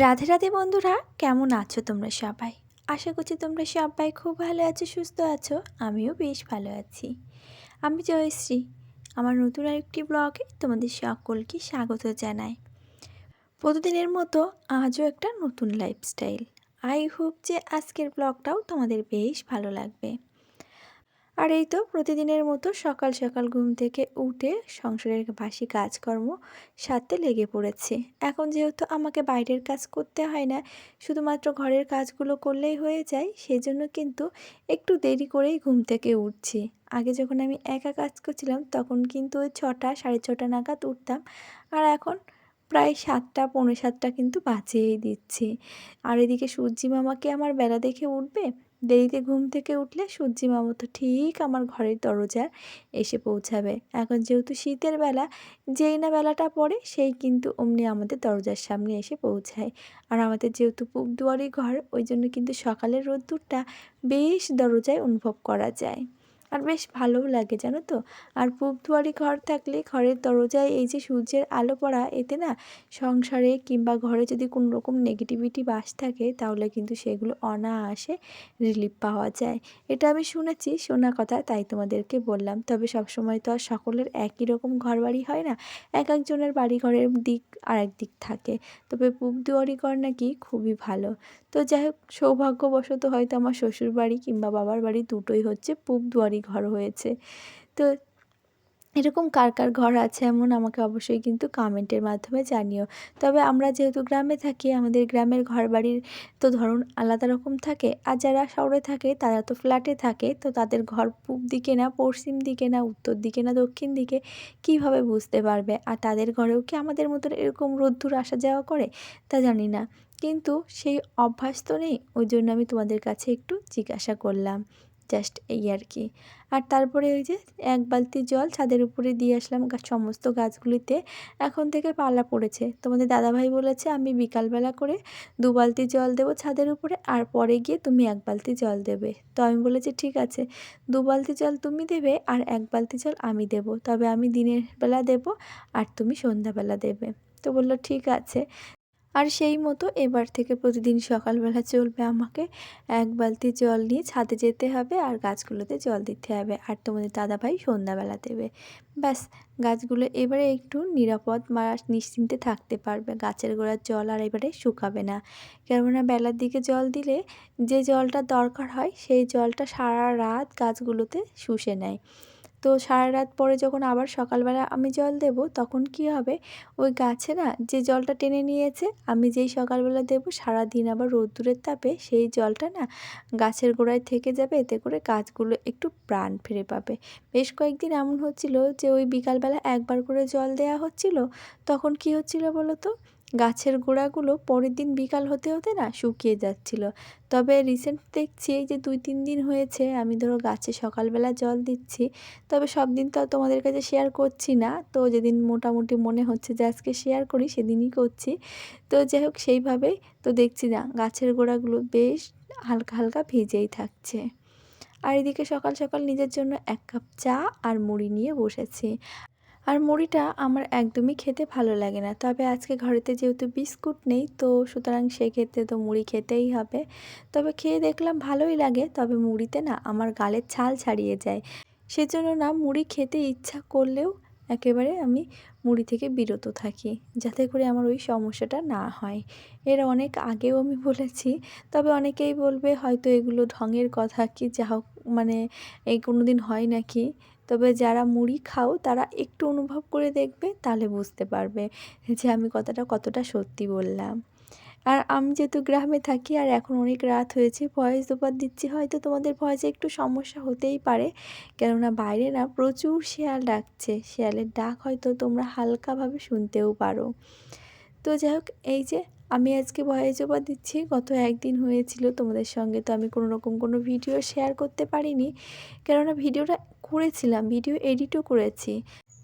রাধে রাধে বন্ধুরা, কেমন আছো তোমরা সবাই? আশা করছি তোমরা সবাই খুব ভালো আছো, সুস্থ আছো, আমিও বেশ ভালো আছি। আমি জয়শ্রী, আমার নতুন আরেকটি ব্লগে তোমাদের সকলকে স্বাগত জানাই। প্রতিদিনের মতো আজও একটা নতুন লাইফস্টাইল আই হোপ যে আজকের ব্লগটাও তোমাদের বেশ ভালো লাগবে। আর এই তো প্রতিদিনের মতো সকাল সকাল ঘুম থেকে উঠে সংসারের বাসি কাজকর্ম সাথে লেগে পড়েছে। এখন যেহেতু আমাকে বাইরের কাজ করতে হয় না, শুধুমাত্র ঘরের কাজগুলো করলেই হয়ে যায়, সেজন্য কিন্তু একটু দেরি করেই ঘুম থেকে উঠছি। আগে যখন আমি একা কাজ করছিলাম, তখন কিন্তু ওই ছটা, সাড়ে ছটা নাগাদ উঠতাম। আর এখন প্রায় সাতটা, পৌনে সাতটা কিন্তু বাঁচিয়েই দিচ্ছি। আর এদিকে সূর্যি মামাকে আমার বেলা দেখে উঠবে দেরিতে ঘুম থেকে উঠলে সূর্যি মামা তো ঠিক আমার ঘরের দরজার এসে পৌঁছাবে। এখন যেহেতু শীতের বেলা, যেই না বেলাটা পড়ে, সেই কিন্তু অমনি আমাদের দরজার সামনে এসে পৌঁছায়। আর আমাদের যেহেতু পুব দুয়ারি ঘর, ওই জন্য কিন্তু সকালের রোদ্দুরটা বেশ দরজায় অনুভব করা যায়। আর বেশ ভালোও লাগে, জানো তো? আর পূব দুয়ারি ঘর থাকলে ঘরের দরজায় এই যে সূর্যের আলো পড়া, এতে না সংসারে কিংবা ঘরে যদি কোনো রকম নেগেটিভিটি বাস থাকে, তাহলে কিন্তু সেগুলো অনায়াসে রিলিফ পাওয়া যায়। এটা আমি শুনেছি, শোনা কথা, তাই তোমাদেরকে বললাম। তবে সবসময় তো আর সকলের একই রকম ঘর বাড়ি হয় না? এক একজনের বাড়ি ঘরের দিক আর এক দিক থাকে। তবে পূব দুয়ারি ঘর নাকি খুবই ভালো। তো যাই হোক, সৌভাগ্যবশত হয়তো আমার শ্বশুর বাড়ি কিংবা বাবার বাড়ি দুটোই হচ্ছে পূব দুয়ারি ঘর হয়েছে। তো এরকম কার কার ঘর আছে এমন আমাকে অবশ্যই কিন্তু কমেন্টের মাধ্যমে জানিও। তবে আমরা যেহেতু গ্রামে থাকি, আমাদের গ্রামের ঘর বাড়ির তো ধরুন আলাদা রকম থাকে। আর যারা শহরে থাকে, তারা তো ফ্ল্যাটে থাকে। তো তাদের ঘর পূব দিকে না, পশ্চিম দিকে না, উত্তর দিকে না, দক্ষিণ দিকে কীভাবে বুঝতে পারবে? আর তাদের ঘরেও কি আমাদের মতন এরকম রোদ্দুর আসা যাওয়া করে? তা জানি না। কিন্তু সেই অভ্যাস তো নেই। ওই জন্য আমি তোমাদের কাছে একটু জিজ্ঞাসা করলাম। জাস্ট এই আর কি। আর তারপরে ওই যে এক বালতি জল ছাদের উপরে দিয়ে আসলাম সমস্ত গাছগুলিতে। এখন থেকে পালা পড়েছে। তোমাদের দাদাভাই বলেছে, আমি বিকালবেলা করে দু বালতি জল দেবো ছাদের উপরে, আর পরে গিয়ে তুমি এক বালতি জল দেবে। তো আমি বলেছি, ঠিক আছে, দু বালতি জল তুমি দেবে, আর এক বালতি জল আমি দেব। তবে আমি দিনের বেলা দেব, আর তুমি সন্ধ্যাবেলা দেবে। তো বলল, ঠিক আছে। আর সেই মতো এবার থেকে প্রতিদিন সকালবেলা চলবে আমাকে এক বালতি জল নিয়ে ছাদে যেতে হবে আর গাছগুলোতে জল দিতে হবে। আর তোমাদের দাদাভাই সন্ধ্যাবেলা দেবে। ব্যাস, গাছগুলো এবারে একটু নিরাপদ বা নিশ্চিন্তে থাকতে পারবে। গাছের গোড়ার জল আর এবারে শুকাবে না। কেননা বেলার দিকে জল দিলে যে জলটা দরকার হয়, সেই জলটা সারা রাত গাছগুলোতে শুষে নেয়। তো সারা রাত পরে যখন আবার সকালবেলা আমি জল দেব, তখন কি হবে? ওই গাছে না যে জলটা টেনে নিয়েছে, আমি যেই সকালবেলা দেব সারা দিন আবার রোদ্দুরের তাপে সেই জলটা না গাছের গোড়ায় থেকে যাবে, এতে করে গাছগুলো একটু প্রাণ ফিরে পাবে। বেশ কয়েকদিন এমন হচ্ছিল যে ওই বিকালবেলা একবার করে জল দেওয়া হচ্ছিল, তখন কি হচ্ছিল বলো তো গাছের গোড়াগুলো পরের দিন বিকাল হতে হতে না শুকিয়ে যাচ্ছিল। তবে রিসেন্ট দেখছি এই যে দুই তিন দিন হয়েছে, আমি ধরো গাছে সকালবেলা জল দিচ্ছি। তবে সব দিন তো তোমাদের কাছে শেয়ার করছি না। তো যেদিন মোটামুটি মনে হচ্ছে যে আজকে শেয়ার করি, সেদিনই করছি। তো যাই হোক, সেইভাবেই তো দেখছি না, গাছের গোড়াগুলো বেশ হালকা হালকা ভিজেই থাকছে। আর এদিকে সকাল সকাল নিজের জন্য এক কাপ চা আর মুড়ি নিয়ে বসেছি। আর মুড়িটা আমার একদমই খেতে ভালো লাগে না। তবে আজকে ঘরেতে যেহেতু বিস্কুট নেই, তো সুতরাং সেক্ষেত্রে তো মুড়ি খেতেই হবে। তবে খেয়ে দেখলাম ভালোই লাগে, তবে মুড়িতে না আমার গালের ছাল ছাড়িয়ে যায়। সেজন্য না মুড়ি খেতে ইচ্ছা করলেও একেবারে আমি মুড়ি থেকে বিরত থাকি, যাতে করে আমার ওই সমস্যাটা না হয়। এর অনেক আগেও আমি বলেছি, তবে অনেকেই বলবে হয়তো এগুলো ঢঙের কথা কি, যা হোক মানে এই কোনো দিন হয় নাকি? তবে যারা মুড়ি খাও, তারা একটু অনুভব করে দেখবে, তাহলে বুঝতে পারবে যে আমি কথাটা কতটা সত্যি বললাম। আর আমি যেহেতু গ্রামে থাকি, আর এখন অনেক রাত হয়েছে, ভয়েস ওভার দিচ্ছি, হয়তো তোমাদের ভয়েসে একটু সমস্যা হতেই পারে। কেননা বাইরে না প্রচুর শেয়াল ডাকছে, শেয়ালের ডাক হয়তো তোমরা হালকাভাবে শুনতেও পারো। তো যাই হোক, এই যে আমি আজকে ভয়েস ওভার দিচ্ছি। গত একদিন হয়েছিল তোমাদের সঙ্গে, তো আমি কোনো রকম কোনো ভিডিও শেয়ার করতে পারিনি। কেননা ভিডিওটা করেছিলাম ভিডিও এডিটও করেছি।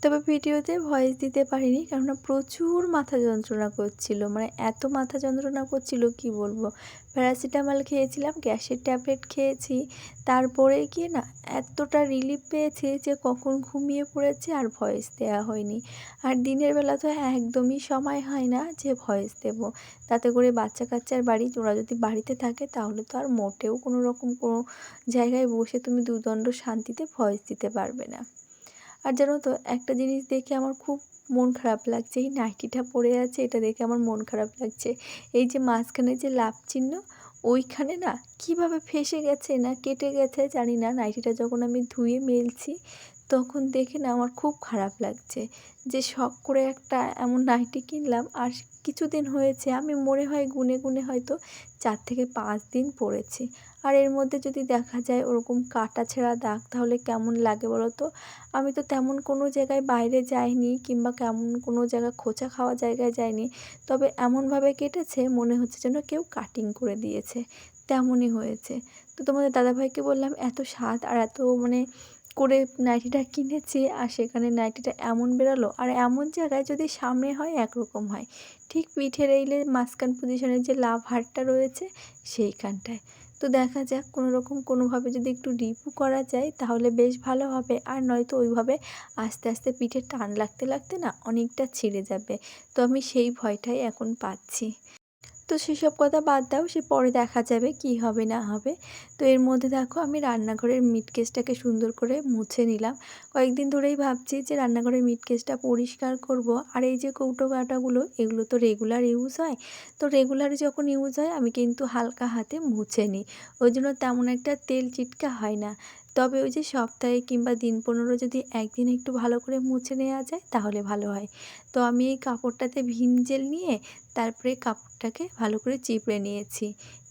তবে ভিডিওতে ভয়েস দিতে পারিনি কেননা প্রচুর মাথা যন্ত্রণা করছিল। মানে এত মাথা যন্ত্রণা করছিল কি বলব? প্যারাসিটামল খেয়েছিলাম, গ্যাসের ট্যাবলেট খেয়েছি। তারপরে গিয়ে না এতটা রিলিফ পেয়েছে যে কখন ঘুমিয়ে পড়েছে আর ভয়েস দেওয়া হয়নি। আর দিনের বেলা তো একদমই সময় হয় না যে ভয়েস দেব। তাতে করে বাচ্চা কাচ্চার বাড়ি, ওরা যদি বাড়িতে থাকে তাহলে তো আর মোটেও কোনো রকম কোনো জায়গায় বসে তুমি দুদণ্ড শান্তিতে ভয়েস দিতে পারবে না। আর জানো তো, একটা জিনিস দেখে আমার খুব মন খারাপ লাগছে। এই নাইটিটা পরে আছে, এটা দেখে আমার মন খারাপ লাগছে। এই যে মাঝখানে যে লাভ চিহ্ন, ওইখানে না কীভাবে ফেসে গেছে না কেটে গেছে জানি না। নাইটিটা যখন আমি ধুয়ে মেলছি, তখন দেখে না আমার খুব খারাপ লাগছে। যে শখ করে একটা এমন নাইটি কিনলাম, আর কিছুদিন হয়েছে, আমি মনে হয় গুনে গুনে হয়তো চার থেকে পাঁচ দিন পরেছি আর এর মধ্যে যদি দেখা যায় ওরকম কাটা ছেঁড়া দাগ তাহলে কেমন লাগে বলো তো? আমি তো তেমন কোনো জায়গায় বাইরে যাইনি কিংবা কেমন কোনো জায়গা খোঁচা খাওয়া জায়গায় যাইনি। তবে এমনভাবে কেটেছে, মনে হচ্ছে যেন কেউ কাটিং করে দিয়েছে। তেমনই হয়েছে। তো তোমাদের দাদাভাইকে বললাম, এত স্বাদ আর এত মানে করে নাইটিটা কিনেছি আর সেখানে নাইটিটা এমন বেরালো আর এমন জায়গায় যদি সামনে হয় একরকম হয়। ঠিক পিঠের এইলে মাঝখান পজিশনের যে লাভ হারটা রয়েছে সেইখানটায়। তো দেখা যাক কোনো রকম কোনোভাবে যদি একটু ডিপু করা যায় তাহলে বেশ ভালো হবে আর নয়তো ওইভাবে আস্তে আস্তে পিঠে টান লাগতে লাগতে না অনেকটা ছিঁড়ে যাবে। তো আমি সেই ভয়টাই এখন পাচ্ছি। তো সেসব কথা বাদ দাও, সে পরে দেখা যাবে কি হবে, না হবে। তো এর মধ্যে দেখো আমি রান্নাঘরের মিট কেসটাকে সুন্দর করে মুছে নিলাম। কয়েকদিন ধরেই ভাবছি যে রান্নাঘরের মিট কেসটা পরিষ্কার করব। আর এই যে কৌটো কাটাগুলো, এগুলো তো রেগুলার ইউজ হয়। তো রেগুলার যখন ইউজ হয়, আমি কিন্তু হালকা হাতে মুছে নিই। ওই জন্য তেমন একটা তেল চিটকা হয় না। তবে ওই যে সপ্তাহে কিংবা দিন পনেরো যদি একদিন একটু ভালো করে মুছে নেওয়া যায়, তাহলে ভালো হয়। তো আমি এই কাপড়টাতে ভিম জেল নিয়ে তারপরে কাপড়টাকে ভালো করে চিপড়ে নিয়েছি।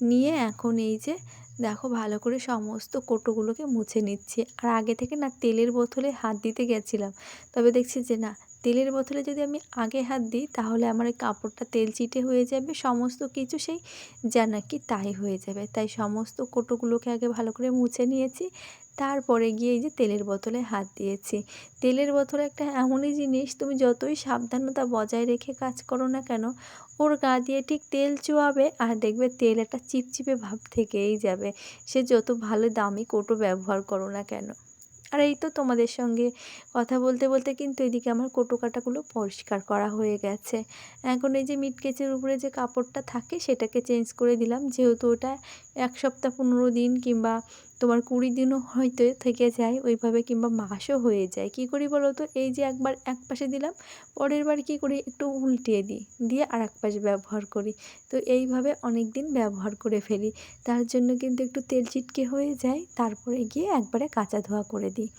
নিয়ে এখন এই যে দেখো ভালো করে সমস্ত কোটোগুলোকে মুছে নিচ্ছি। আর আগে থেকে না তেলের বোতলে হাত দিতে গেছিলাম। তবে দেখছি যে না তেলের বোতলে যদি আমি আগে হাত দিই, তাহলে আমার কাপড়টা তেল চিটে হয়ে যাবে, সমস্ত কিছু সেই যা নাকি তাই হয়ে যাবে। তাই সমস্ত কোটোগুলোকে আগে ভালো করে মুছে নিয়েছি, তারপরে গিয়ে এই যে তেলের বোতলে হাত দিয়েছি। তেলের বোতল একটা এমনই জিনিস, তুমি যতই সাবধানতা বজায় রেখে কাজ করো না কেন, ওর গা দিয়ে ঠিক তেল চুয়াবে আর দেখবে তেল একটা চিপচিপে ভাব থেকেই যাবে। সে যত ভালো দামি কোটো ব্যবহার করো না কেন। আর এই তো তোমাদের সঙ্গে কথা বলতে বলতে কিন্তু এদিকে আমার কোটো কাটাগুলো পরিষ্কার করা হয়ে গেছে। এখন এই যে মিট কেচের উপরে যে কাপড়টা থাকে সেটাকে চেঞ্জ করে দিলাম। যেহেতু ওটা এক সপ্তাহ পনেরো দিন কিংবা তোমার কুড়ি দিনও হয়তো থেকে যায়, ওইভাবে কিংবা মাসও হয়ে যায়। কী করি বলো তো এই যে একবার এক পাশে দিলাম, পরের বার কী করি? একটু উল্টিয়ে দিই, দিয়ে আর এক পাশে ব্যবহার করি। তো এইভাবে অনেক দিন ব্যবহার করে ফেলি। তার জন্য কিন্তু একটু তেল চিটকে হয়ে যায়, তারপরে গিয়ে একবারে কাঁচা ধোয়া করে দিই।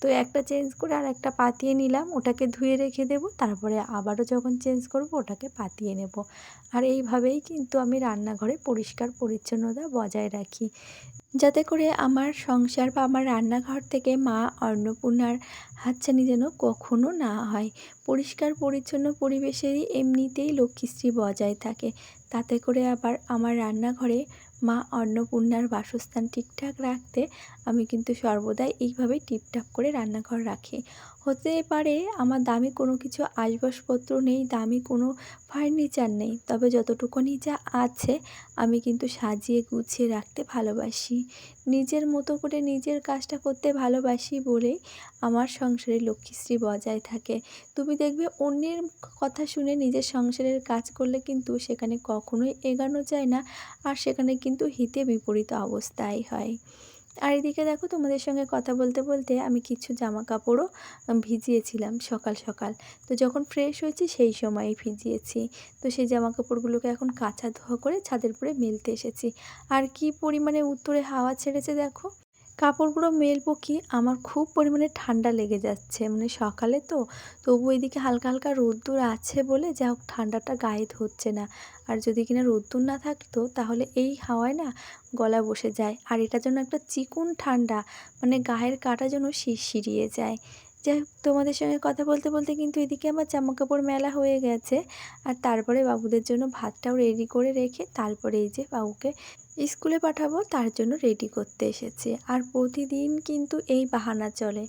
তো একটা চেঞ্জ করে আর একটা পাতিয়ে নিলাম, ওটাকে ধুয়ে রেখে দেবো, তারপরে আবারও যখন চেঞ্জ করব, ওটাকে পাতিয়ে নেব। আর এইভাবেই কিন্তু আমি রান্নাঘরে পরিষ্কার পরিচ্ছন্নতা বজায় রাখি। যাতে করে আমার সংসার বা আমার রান্নাঘর থেকে মা অন্নপূর্ণার হাতছানি যেন কখনো না হয়। পরিষ্কার, পরিচ্ছন্ন পরিবেশেরই এমনিতেই লক্ষ্মীশ্রী বজায় থাকে। তাতে করে আবার আমার রান্নাঘরে মা অন্নপূর্ণার বাসস্থান ঠিকঠাক রাখতে আমি কিন্তু সর্বদাই এইভাবেই টিপটাপ করে রান্নাঘর রাখি। হতে পারে আমার দামি কোনো কিছু আসবাবপত্র নেই, দামি কোনো ফার্নিচার নেই। তবে যতটুকুনি যা আছে আমি কিন্তু সাজিয়ে গুছিয়ে রাখতে ভালোবাসি। নিজের মতো করে নিজের কাজটা করতে ভালোবাসি বলেই আমার সংসারে লক্ষ্মীশ্রী বজায় থাকে। তুমি দেখবে অন্যের কথা শুনে নিজের সংসারের কাজ করলে কিন্তু সেখানে কখনোই এগানো যায় না, আর সেখানে কিন্তু হিতে বিপরীত অবস্থায় হয়। আর এদিকে দেখো তোমাদের সঙ্গে কথা বলতে বলতে আমি কিছু জামা কাপড়ও ভিজিয়েছিলাম সকাল সকাল। তো যখন ফ্রেশ হয়েছি সেই সময়ই ভিজিয়েছি। তো সেই জামা কাপড়গুলোকে এখন কাঁচা ধোয়া করে ছাদের উপরে মেলতে এসেছি। আর কি পরিমাণে উত্তরে হাওয়া ছেড়েছে দেখো? কাপড়গুলো মেলবো কি? আমার খুব পরিমাণে ঠান্ডা লেগে যাচ্ছে। মানে সকালে তো, তবু এদিকে হালকা হালকা রোদ্দুর আছে বলে যা হোক ঠান্ডাটা গায়ে ধরছে না। আর যদি কিনা রোদ্দুর না থাকতো, তাহলে এই হাওয়ায় না গলা বসে যায়। আর এটা যেন একটা চিকুন ঠান্ডা মানে গায়ের কাটা যেন শিরশিরিয়ে যায়। যাই হোক, তোমাদের সঙ্গে কথা বলতে বলতে কিন্তু এদিকে আমার জামা কাপড় মেলা হয়ে গেছে। আর তারপরে বাবুদের জন্য ভাতটাও রেডি করে রেখে তারপরে এই যে বাবুকে স্কুলে পাঠাবো, তার জন্য রেডি করতে এসেছি। আর প্রতিদিন কিন্তু এই বাহানা চলে।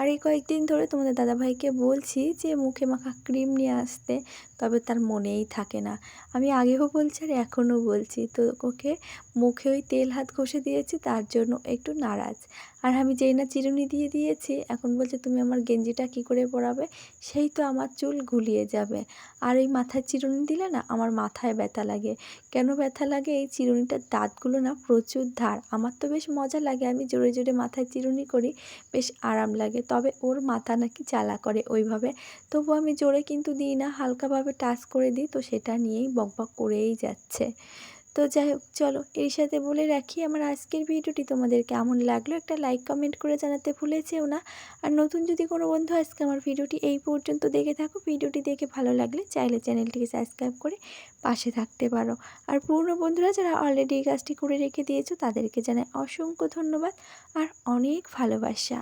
আর এই কয়েকদিন ধরে তোমাদের দাদাভাইকে বলছি যে মুখে মাখা ক্রিম নিয়ে আসতে, তবে তার মনেই থাকে না। আমি আগেও বলছি আর এখনও বলছি। তো ওকে মুখে ওই তেল হাত ঘষে দিয়েছি, তার জন্য একটু নারাজ। আর আমি যেই না চিরুনি দিয়ে দিয়েছি, এখন বলছে তুমি আমার গেঞ্জিটা কি করে পরাবে? সেই তো আমার চুল গুলিয়ে যাবে। আর এই মাথায় চিরুনি দিলে না আমার মাথায় ব্যথা লাগে। কেন ব্যথা লাগে? এই চিরুনিটার দাঁতগুলো না প্রচুর ধার। আমার তো বেশ মজা লাগে। আমি জোরে জোরে মাথায় চিরুনি করি, বেশ আরাম লাগে। তবে ওর মাথা নাকি জ্বালা করে ওইভাবে। তবু আমি জোরে কিন্তু দিই না। হালকাভাবে টাচ করে দিই, তো সেটা নিয়েই বকবক করেই যাচ্ছে। তো যাই হোক, চলো এর সাথে বলে রাখি আমার আজকের ভিডিওটি তোমাদের কেমন লাগল? একটা লাইক কমেন্ট করে জানাতে ভুলেছেও না। আর নতুন যদি কোনো বন্ধু আজকে আমার ভিডিওটি এই পর্যন্ত দেখে থাকো, ভিডিওটি দেখে ভালো লাগলে চাইলে চ্যানেলটিকে সাবস্ক্রাইব করে পাশে থাকতে পারো। আর পুরনো বন্ধুরা যারা অলরেডি এই কাজটি করে রেখে দিয়েছ, তাদেরকে জানাই অসংখ্য ধন্যবাদ আর অনেক ভালোবাসা।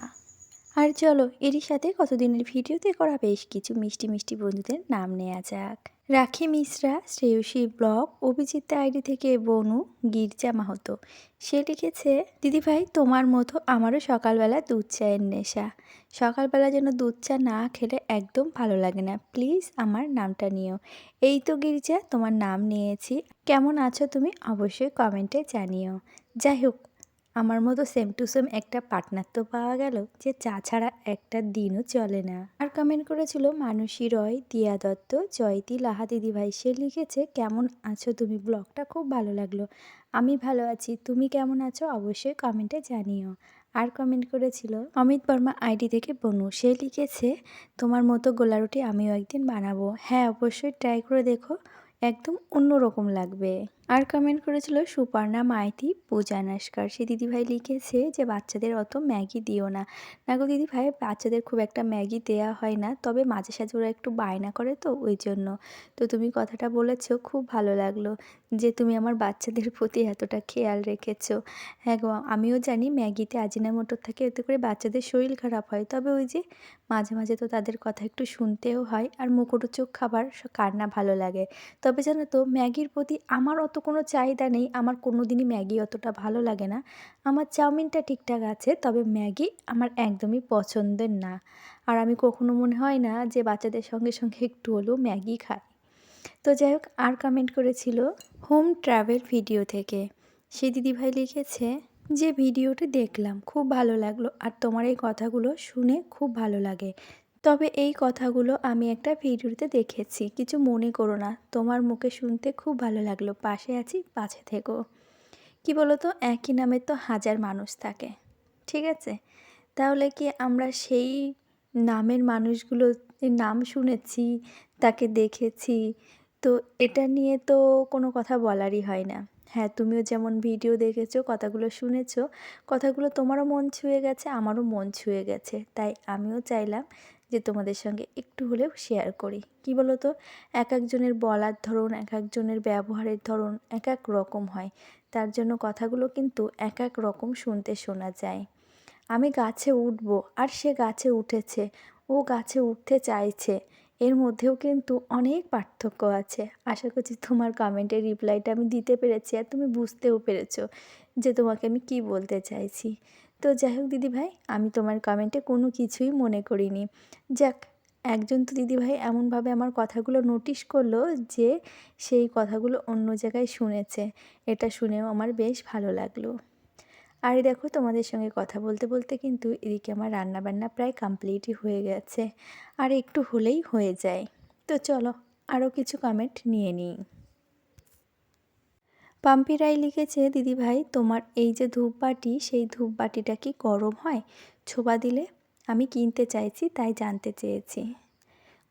আর চলো এরই সাথে কতদিনের ভিডিওতে করা বেশ কিছু মিষ্টি মিষ্টি বন্ধুদের নাম নেওয়া যাক। রাখি মিশ্রা, শ্রেয়সী ব্লগ অভিজিৎ আইডি থেকে বনু, গির্জা মাহতো। সে লিখেছে দিদিভাই তোমার মতো আমারও সকালবেলা দুধ চায়ের নেশা। সকালবেলা যেন দুধ চা না খেলে একদম ভালো লাগে না। প্লিজ আমার নামটা নিও। এই তো গির্জা, তোমার নাম নিয়েছি। কেমন আছো তুমি? অবশ্যই কমেন্টে জানিও। যাই হোক আমার মতো সেম টু সেম একটা পার্টনার তো পাওয়া গেল যে চা ছাড়া একটা দিনও চলে না। আর কমেন্ট করেছিল, মানসী রয়, দিয়া দত্ত, জয়তি লাহা দিদি ভাই সে লিখেছে, কেমন আছো? তুমি ব্লগটা খুব ভালো লাগল। আমি ভালো আছি। তুমি কেমন আছো? অবশ্যই কমেন্টে জানিও। আর কমেন্ট করেছিল, অমিত বর্মা আইডি থেকে বনু, সে লিখেছে, তোমার মতো গোলা রুটি আমিও একদিন বানাবো। হ্যাঁ অবশ্যই ট্রাই করে দেখো, একদম অন্যরকম লাগবে। আর কমেন্ট করেছিল, সুপর্ণা, মাইতি, পূজা নস্কর সে দিদিভাই লিখেছে যে, বাচ্চাদের অত ম্যাগি দিও না। না গো দিদিভাই, বাচ্চাদের খুব একটা ম্যাগি দেওয়া হয় না, তবে মাঝে সাঝে ওরা একটু বায়না করে তো, ওই জন্য। তো তুমি কথাটা বলেছ, খুব ভালো লাগল যে, তুমি আমার বাচ্চাদের প্রতি এতটা খেয়াল রেখেছো। হ্যাঁ গো, আমিও জানি ম্যাগিতে আজিনামোটর থাকে, এতে করে বাচ্চাদের শরীর খারাপ হয়। তবে ওই যে, মাঝে মাঝে তো তাদের কথা একটু শুনতেও হয়, আর মুখরোচক খাবার কার না ভালো লাগে। তবে জানো তো, ম্যাগির প্রতি আমার অত কোনো চাহিদা নেই, আমার কোনো দিনই ম্যাগি অতটা ভালো লাগে না। আমার চাউমিনটা ঠিকঠাক আছে, তবে ম্যাগি আমার একদমই পছন্দের না। আর আমি কখনো মনে হয় না যে বাচ্চাদের সঙ্গে সঙ্গে একটু হলেও ম্যাগি খাই। তো যাই হোক, আর কমেন্ট করেছিল হোম ট্রাভেল ভিডিও থেকে। সে দিদিভাই লিখেছে, যে ভিডিওটি দেখলাম, খুব ভালো লাগল। আর তোমার এই কথাগুলো শুনে খুব ভালো লাগে। তবে এই কথাগুলো আমি একটা ভিডিওতে দেখেছি। কিছু মনে করো না, তোমার মুখে শুনতে খুব ভালো লাগল। পাশে আছি, পাশে থেকো। কি বলো তো একই নামে তো হাজার মানুষ থাকে, ঠিক আছে? তাহলে কি আমরা সেই নামের মানুষগুলো নাম শুনেছি, তাকে দেখেছি, তো এটা নিয়ে তো কোনো কথা বলারই হয় না। হ্যাঁ তুমিও যেমন ভিডিও দেখেছ, কথাগুলো শুনেছো, কথাগুলো তোমারও মন ছুঁয়ে গেছে, আমারও মন ছুঁয়ে গেছে। তাই আমিও চাইলাম যে তোমাদের সঙ্গে একটু হলেও শেয়ার করি। কি বলো তো এক একজনের বলার ধরন, এক একজনের ব্যবহারের ধরন এক এক রকম হয়। তার জন্য কথাগুলো কিন্তু এক এক রকম শুনতে শোনা যায়। আমি গাছে উঠবো আর সে গাছে উঠেছে, ও গাছে উঠতে চাইছে, এর মধ্যেও কিন্তু অনেক পার্থক্য আছে। আশা করছি তোমার কমেন্টের রিপ্লাইটা আমি দিতে পেরেছি আর তুমি বুঝতেও পেরেছ যে তোমাকে আমি কি বলতে চাইছি। তো যাই হোক দিদিভাই, আমি তোমার কমেন্টে কোনো কিছুই মনে করিনি। যাক, একজন তো দিদিভাই এমনভাবে আমার কথাগুলো নোটিশ করল যে সেই কথাগুলো অন্য জায়গায় শুনেছে। এটা শুনেও আমার বেশ ভালো লাগল। আর দেখো, তোমাদের সঙ্গে কথা বলতে বলতে কিন্তু এদিকে আমার রান্নাবান্না প্রায় কমপ্লিটই হয়ে গেছে। আর একটু হলেই হয়ে যায়। তো চলো, আরও কিছু কমেন্ট নিয়ে নিই। পাম্পি রায় লিখেছে দিদিভাই তোমার এই যে ধূপবাটি সেই ধূপবাটিটা কি গরম হয়? ছোবা দিলে? আমি কিনতে চাইছি, তাই জানতে চেয়েছি।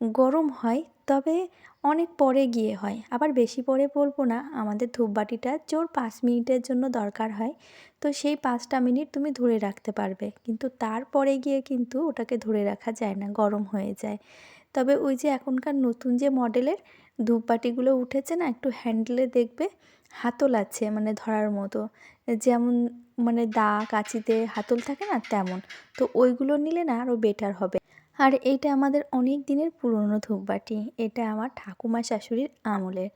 গরম হয়, তবে অনেক পরে গিয়ে হয়। আবার বেশি পরে বলব না, আমাদের ধূপবাটিটা জোর পাঁচ মিনিটের জন্য দরকার হয়। তো সেই পাঁচটা মিনিট তুমি ধরে রাখতে পারবে। কিন্তু তারপরে গিয়ে কিন্তু ওটাকে ধরে রাখা যায় না, গরম হয়ে যায়। তবে ওই যে এখনকার নতুন যে মডেলের ধূপবাটিগুলো উঠেছে না, একটু হ্যান্ডেলে দেখবে হাতল আছে মানে ধরার মতো। যেমন মানে দা, কাঁচিতে হাতল থাকে না তেমন। তো ওইগুলো নিলে না আরও বেটার হবে। আর এটা আমাদের অনেক দিনের পুরনো ধূপবাটি এটা আমার ঠাকুমা শাশুড়ির আমলের।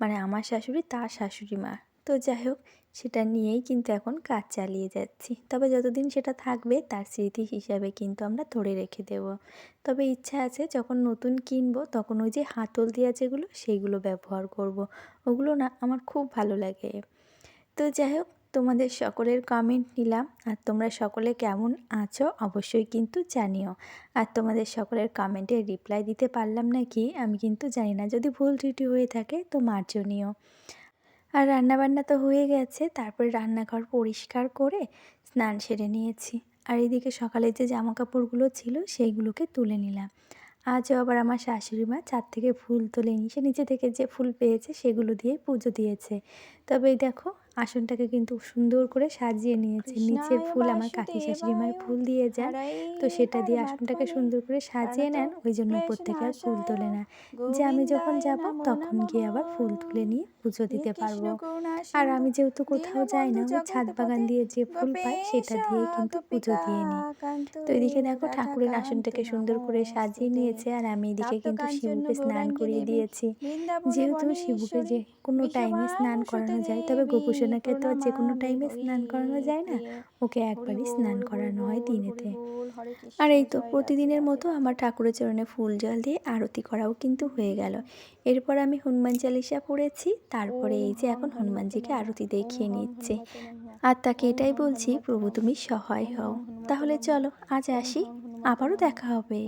মানে আমার শাশুড়ি তার শাশুড়ি মা। তো যাই হোক সেটা নিয়েই কিন্তু এখন কাজ চালিয়ে যাচ্ছি। তবে যতদিন সেটা থাকবে, তার স্মৃতি হিসাবে কিন্তু আমরা ধরে রেখে দেব। তবে ইচ্ছা আছে যখন নতুন কিনবো, তখন ওই যে হাতল দেওয়া যেগুলো সেইগুলো ব্যবহার করব। ওগুলো না আমার খুব ভালো লাগে। তো যাই হোক, তোমাদের সকলের কমেন্ট নিলাম। আর তোমরা সকলে কেমন আছো অবশ্যই কিন্তু জানিও। আর তোমাদের সকলের কমেন্টে রিপ্লাই দিতে পারলাম না কি আমি কিন্তু জানি না। যদি ভুল ত্রুটি হয়ে থাকে, তো মার্জনীয়। আর রান্নাবান্না তো হয়ে গেছে। তারপরে রান্নাঘর পরিষ্কার করে স্নান সেরে নিয়েছি। আর এদিকে সকালে যে জামা কাপড়গুলো ছিল সেইগুলোকে তুলে নিলাম। আজও আবার আমার শাশুড়ি মা ছাদ থেকে ফুল তোলে নিয়ে সে নিচে থেকে যে ফুল পেয়েছে সেগুলো দিয়ে পুজো দিয়েছে। তবে দেখো আসনটাকে কিন্তু সুন্দর করে সাজিয়ে নিয়েছে। নিচের ফুল আমার কাকি শাশুড়ি মায়ের ফুল দিয়ে যান তো সেটা দিয়ে আসনটাকে সুন্দর করে সাজিয়ে নেন ওই জন্য উপর থেকে আর ফুল তোলে না। যে আমি যখন যাব তখন গিয়ে আবার ফুল তুলে নিয়ে পুজো দিতে পারব। আর আমি যেহেতু কোথাও যাই না ওই ছাদ বাগান দিয়ে যে ফুল পাই সেটা দিয়ে কিন্তু পুজো দিয়ে নিই। তো এদিকে দেখো ঠাকুরের আসনটাকে সুন্দর করে সাজিয়ে নিয়েছে আর আমি এদিকে কিন্তু শিবুকে স্নান করিয়ে দিয়েছি। যেহেতু শিবুকে যে কোনো টাইমে স্নান করানো যায় তবে গোপুসোনাকে তো আর যে কোনো টাইমে স্নান করানো যায় না। ওকে একবারই স্নান করানো হয় দিনেতে। আর এই তো প্রতিদিনের মতো আমার ঠাকুরের চরণে ফুল জল দিয়ে আরতি করাও কিন্তু হয়ে গেল। এরপর আমি হনুমান চালিসা পড়েছি তারপরে এই যে এখন হনুমানজিকে আরতি দেখিয়ে নিচ্ছে। আর তাকে এটাই বলছি প্রভু তুমি সহায় হও। তাহলে চলো আজ আসি আবারও দেখা হবে।